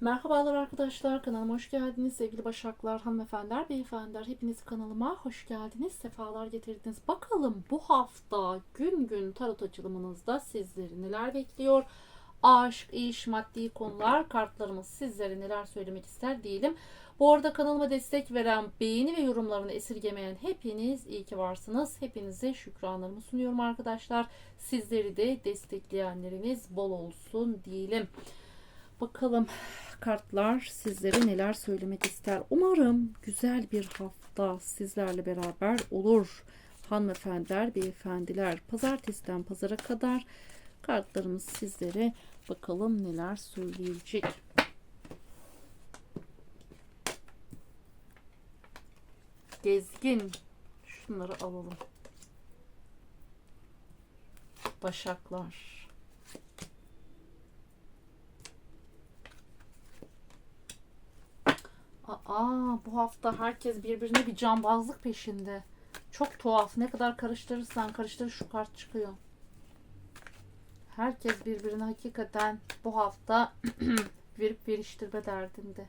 Merhabalar arkadaşlar kanalıma hoş geldiniz. Sevgili başaklar hanımefendiler beyefendiler hepiniz kanalıma hoş geldiniz. Sefalar getirdiniz. Bakalım bu hafta gün gün tarot açılımınızda sizleri neler bekliyor? Aşk iş maddi konular kartlarımız sizlere neler söylemek ister diyelim. Bu arada kanalıma destek veren beğeni ve yorumlarını esirgemeyen hepiniz iyi ki varsınız. Hepinize şükranlarımı sunuyorum arkadaşlar. Sizleri de destekleyenleriniz bol olsun diyelim Bakalım kartlar sizlere neler söylemek ister. Umarım güzel bir hafta sizlerle beraber olur. Hanımefendiler, beyefendiler. Pazartesiden pazara kadar kartlarımız sizlere bakalım neler söyleyecek. Gezgin. Şunları alalım. Başaklar. Aa, bu hafta herkes birbirine bir cambazlık peşinde. Çok tuhaf. Ne kadar karıştırırsan karıştır şu kart çıkıyor. Herkes birbirine hakikaten bu hafta verip veriştirme derdinde.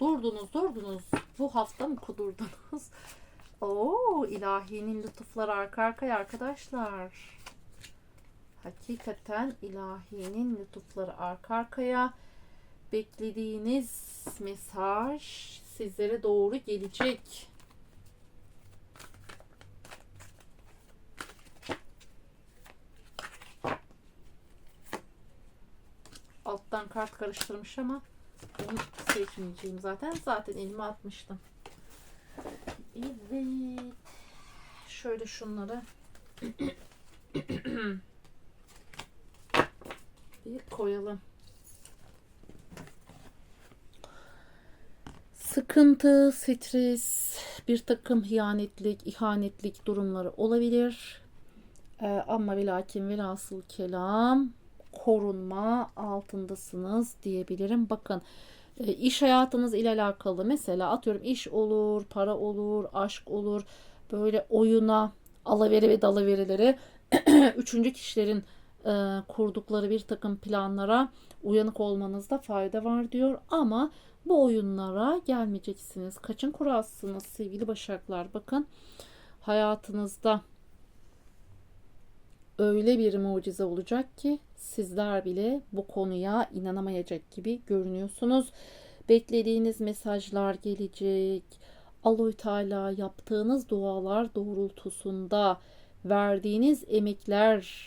Durdunuz, durdunuz. Bu hafta mı kudurdunuz? Oo, ilahinin lütufları arka arkaya arkadaşlar. Hakikaten ilahinin lütufları arka arkaya beklediğiniz mesaj sizlere doğru gelecek. Alttan kart karıştırmış ama onu seçmeyeceğim zaten. Zaten elime atmıştım. Evet. Şöyle şunları bir koyalım. Sıkıntı, stres, bir takım hiyanetlik, ihanetlik durumları olabilir. Ee, ama ve lakin velhasıl kelam korunma altındasınız diyebilirim. Bakın e, iş hayatınız ile alakalı mesela atıyorum iş olur, para olur, aşk olur. Böyle oyuna, alaveri ve dalaverileri üçüncü kişilerin e, kurdukları bir takım planlara uyanık olmanızda fayda var diyor. Ama bu oyunlara gelmeyeceksiniz. Kaçın kuralsınız sevgili başaklar. Bakın hayatınızda öyle bir mucize olacak ki sizler bile bu konuya inanamayacak gibi görünüyorsunuz. Beklediğiniz mesajlar gelecek. Aloy Teala yaptığınız dualar doğrultusunda verdiğiniz emekler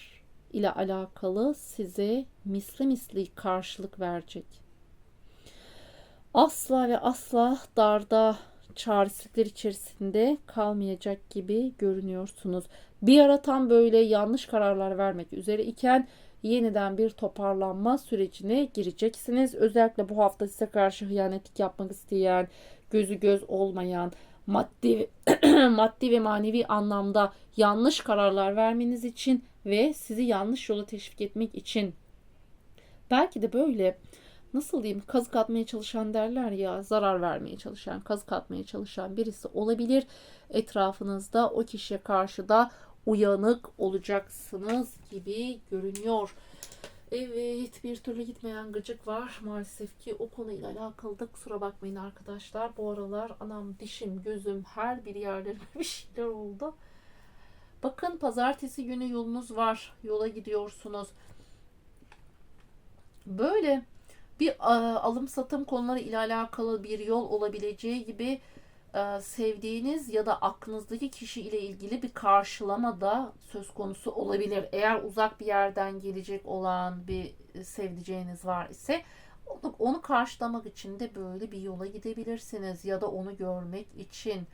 ile alakalı size misli misli karşılık verecek. Asla ve asla darda çaresizlikler içerisinde kalmayacak gibi görünüyorsunuz. Bir ara tam böyle yanlış kararlar vermek üzere iken yeniden bir toparlanma sürecine gireceksiniz. Özellikle bu hafta size karşı hıyanetlik yapmak isteyen, gözü göz olmayan, maddi maddi ve manevi anlamda yanlış kararlar vermeniz için ve sizi yanlış yola teşvik etmek için belki de böyle nasıl diyeyim kazık atmaya çalışan derler ya zarar vermeye çalışan kazık atmaya çalışan birisi olabilir etrafınızda o kişiye karşı da uyanık olacaksınız gibi görünüyor. Evet bir türlü gitmeyen gıcık var maalesef ki o konuyla alakalı da kusura bakmayın arkadaşlar. Bu aralar anam dişim gözüm her bir yerlerime bir şeyler oldu. Bakın pazartesi günü yolunuz var yola gidiyorsunuz. Böyle bir alım satım konuları ile alakalı bir yol olabileceği gibi sevdiğiniz ya da aklınızdaki kişi ile ilgili bir karşılama da söz konusu olabilir. Eğer uzak bir yerden gelecek olan bir sevdiceğiniz var ise onu, onu karşılamak için de böyle bir yola gidebilirsiniz ya da onu görmek için.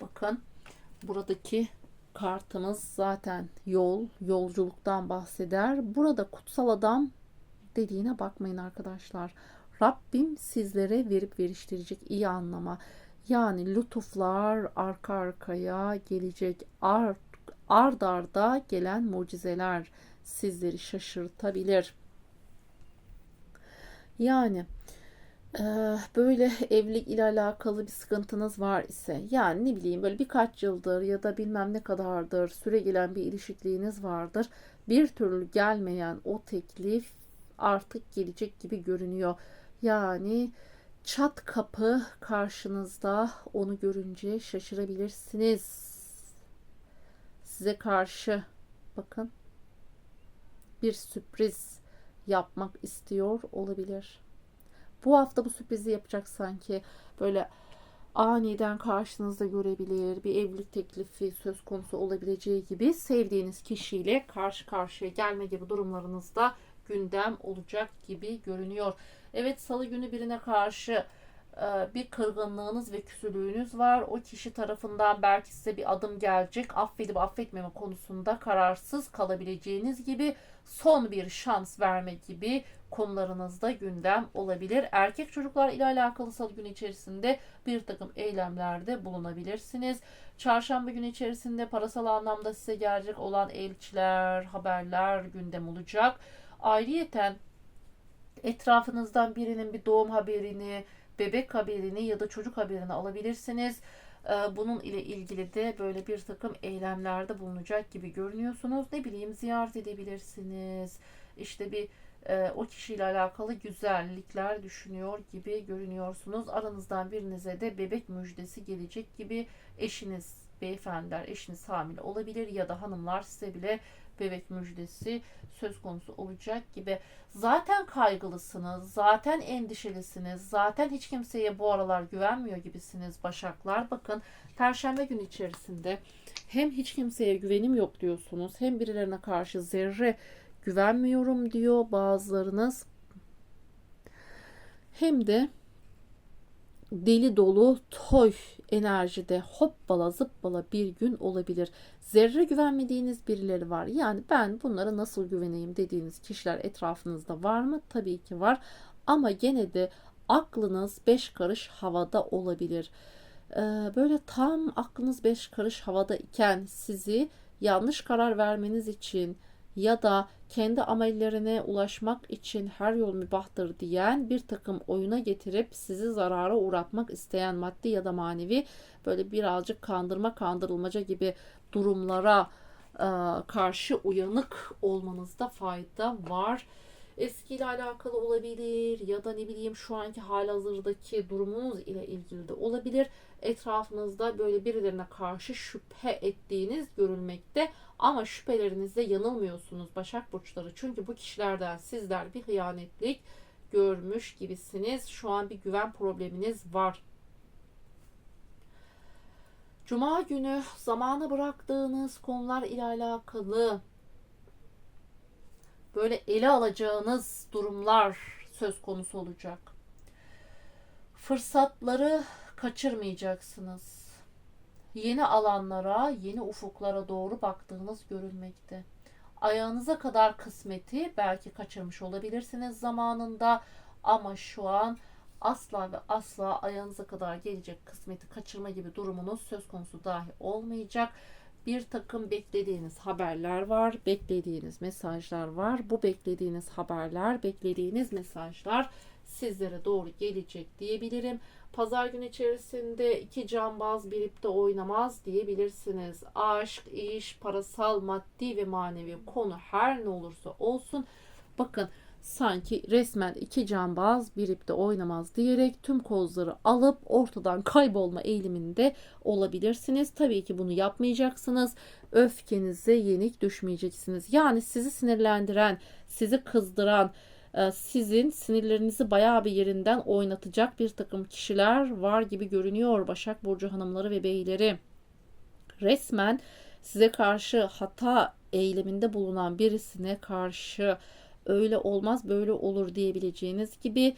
Bakın buradaki kartımız zaten yol, yolculuktan bahseder. Burada kutsal adam dediğine bakmayın arkadaşlar. Rabbim sizlere verip veriştirecek iyi anlama. Yani lütuflar arka arkaya gelecek ard arda gelen mucizeler sizleri şaşırtabilir. Yani böyle evlilik ile alakalı bir sıkıntınız var ise yani ne bileyim böyle birkaç yıldır ya da bilmem ne kadardır süre gelen bir ilişkiliğiniz vardır. Bir türlü gelmeyen o teklif artık gelecek gibi görünüyor. Yani çat kapı karşınızda onu görünce şaşırabilirsiniz. Size karşı bakın bir sürpriz yapmak istiyor olabilir. Bu hafta bu sürprizi yapacak sanki böyle aniden karşınızda görebilir, bir evlilik teklifi söz konusu olabileceği gibi sevdiğiniz kişiyle karşı karşıya gelme gibi durumlarınızda gündem olacak gibi görünüyor. Evet salı günü birine karşı e, bir kırgınlığınız ve küsülüğünüz var. O kişi tarafından belki size bir adım gelecek. Affedip affetmeme konusunda kararsız kalabileceğiniz gibi son bir şans verme gibi konularınızda gündem olabilir. Erkek çocuklar ile alakalı salı günü içerisinde bir takım eylemlerde bulunabilirsiniz. Çarşamba günü içerisinde parasal anlamda size gelecek olan elçiler, haberler gündem olacak. Ayrıyeten etrafınızdan birinin bir doğum haberini, bebek haberini ya da çocuk haberini alabilirsiniz. Ee, Bunun ile ilgili de böyle bir takım eylemlerde bulunacak gibi görünüyorsunuz. Ne bileyim ziyaret edebilirsiniz. İşte bir e, o kişiyle alakalı güzellikler düşünüyor gibi görünüyorsunuz. Aranızdan birinize de bebek müjdesi gelecek gibi eşiniz beyefendiler eşiniz hamile olabilir ya da hanımlar size bile bebek müjdesi söz konusu olacak gibi. Zaten kaygılısınız, zaten endişelisiniz, zaten hiç kimseye bu aralar güvenmiyor gibisiniz Başaklar. Bakın Perşembe günü içerisinde hem hiç kimseye güvenim yok diyorsunuz, hem birilerine karşı zerre güvenmiyorum diyor bazılarınız. Hem de deli dolu toy enerjide hoppala zıppala bir gün olabilir. Zerre güvenmediğiniz birileri var. Yani ben bunlara nasıl güveneyim dediğiniz kişiler etrafınızda var mı? Tabii ki var. Ama gene de aklınız beş karış havada olabilir. Ee, böyle tam aklınız beş karış havada iken sizi yanlış karar vermeniz için ya da kendi amellerine ulaşmak için her yol mübahtır diyen bir takım oyuna getirip sizi zarara uğratmak isteyen maddi ya da manevi böyle birazcık kandırma kandırılmaca gibi durumlara e, karşı uyanık olmanızda fayda var. Eskiyle alakalı olabilir ya da ne bileyim şu anki halihazırdaki durumunuz ile ilgili de olabilir. Etrafınızda böyle birilerine karşı şüphe ettiğiniz görülmekte ama şüphelerinizde yanılmıyorsunuz Başak Burçları. Çünkü bu kişilerden sizler bir hıyanetlik görmüş gibisiniz. Şu an bir güven probleminiz var. Cuma günü zamana bıraktığınız konular ile alakalı böyle ele alacağınız durumlar söz konusu olacak. Fırsatları kaçırmayacaksınız. Yeni alanlara, yeni ufuklara doğru baktığınız görülmekte. Ayağınıza kadar kısmeti belki kaçırmış olabilirsiniz zamanında ama şu an asla ve asla ayağınıza kadar gelecek kısmeti kaçırma gibi durumunuz söz konusu dahi olmayacak bir takım beklediğiniz haberler var, beklediğiniz mesajlar var. Bu beklediğiniz haberler, beklediğiniz mesajlar sizlere doğru gelecek diyebilirim. Pazar günü içerisinde iki cambaz bir ipte oynamaz diyebilirsiniz. Aşk, iş, parasal, maddi ve manevi konu her ne olursa olsun. Bakın sanki resmen iki cambaz bir ipte oynamaz diyerek tüm kozları alıp ortadan kaybolma eğiliminde olabilirsiniz. Tabii ki bunu yapmayacaksınız. Öfkenize yenik düşmeyeceksiniz. Yani sizi sinirlendiren, sizi kızdıran, e, sizin sinirlerinizi bayağı bir yerinden oynatacak bir takım kişiler var gibi görünüyor Başak Burcu hanımları ve beyleri. Resmen size karşı hata eyleminde bulunan birisine karşı öyle olmaz böyle olur diyebileceğiniz gibi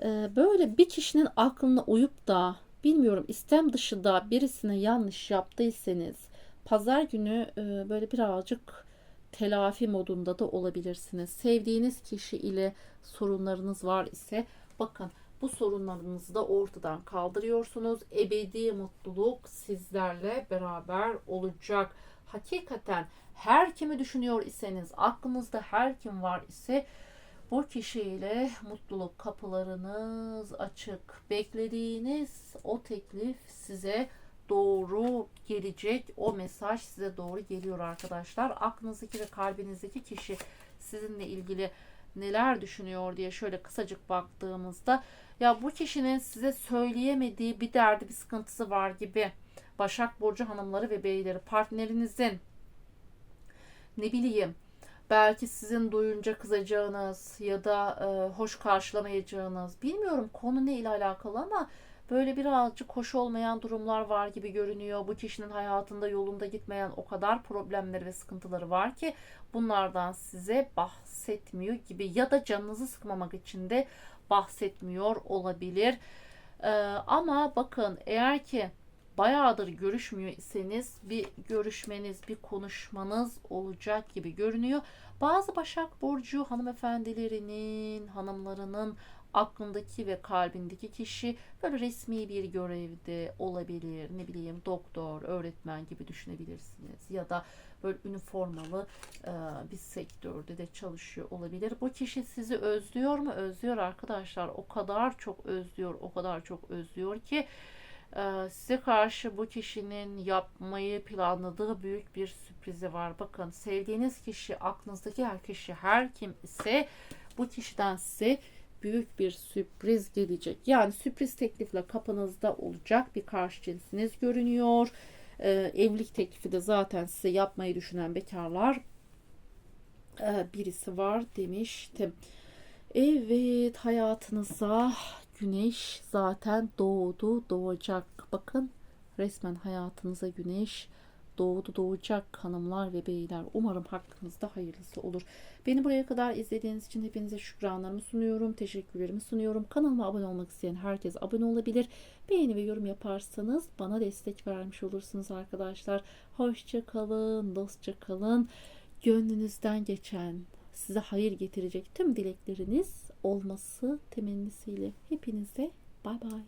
e, böyle bir kişinin aklına uyup da bilmiyorum istem dışında birisine yanlış yaptıysanız pazar günü e, böyle birazcık telafi modunda da olabilirsiniz. Sevdiğiniz kişi ile sorunlarınız var ise bakın bu sorunlarınızı da ortadan kaldırıyorsunuz. Ebedi mutluluk sizlerle beraber olacak. Hakikaten her kimi düşünüyor iseniz, aklınızda her kim var ise bu kişiyle mutluluk kapılarınız açık. Beklediğiniz o teklif size doğru gelecek. O mesaj size doğru geliyor arkadaşlar. Aklınızdaki ve kalbinizdeki kişi sizinle ilgili neler düşünüyor diye şöyle kısacık baktığımızda ya bu kişinin size söyleyemediği bir derdi, bir sıkıntısı var gibi. Başak Burcu hanımları ve beyleri partnerinizin ne bileyim belki sizin duyunca kızacağınız ya da e, hoş karşılamayacağınız bilmiyorum konu ne ile alakalı ama böyle birazcık hoş olmayan durumlar var gibi görünüyor. Bu kişinin hayatında yolunda gitmeyen o kadar problemleri ve sıkıntıları var ki bunlardan size bahsetmiyor gibi ya da canınızı sıkmamak için de bahsetmiyor olabilir. E, ama bakın eğer ki bayağıdır görüşmüyor iseniz bir görüşmeniz, bir konuşmanız olacak gibi görünüyor. Bazı Başak Burcu hanımefendilerinin, hanımlarının aklındaki ve kalbindeki kişi böyle resmi bir görevde olabilir. Ne bileyim doktor, öğretmen gibi düşünebilirsiniz. Ya da böyle üniformalı e, bir sektörde de çalışıyor olabilir. Bu kişi sizi özlüyor mu? Özlüyor arkadaşlar. O kadar çok özlüyor, o kadar çok özlüyor ki size karşı bu kişinin yapmayı planladığı büyük bir sürprizi var. Bakın sevdiğiniz kişi, aklınızdaki her kişi her kim ise bu kişiden size büyük bir sürpriz gelecek. Yani sürpriz teklifle kapınızda olacak bir karşı cinsiniz görünüyor. Ee, evlilik teklifi de zaten size yapmayı düşünen bekarlar e, birisi var demiştim. Evet hayatınıza güneş zaten doğdu doğacak. Bakın resmen hayatınıza güneş doğdu doğacak hanımlar ve beyler. Umarım hakkınızda hayırlısı olur. Beni buraya kadar izlediğiniz için hepinize şükranlarımı sunuyorum. Teşekkürlerimi sunuyorum. Kanalıma abone olmak isteyen herkes abone olabilir. Beğeni ve yorum yaparsanız bana destek vermiş olursunuz arkadaşlar. Hoşça kalın, dostça kalın. Gönlünüzden geçen size hayır getirecek tüm dilekleriniz olması temennisiyle hepinize bay bay.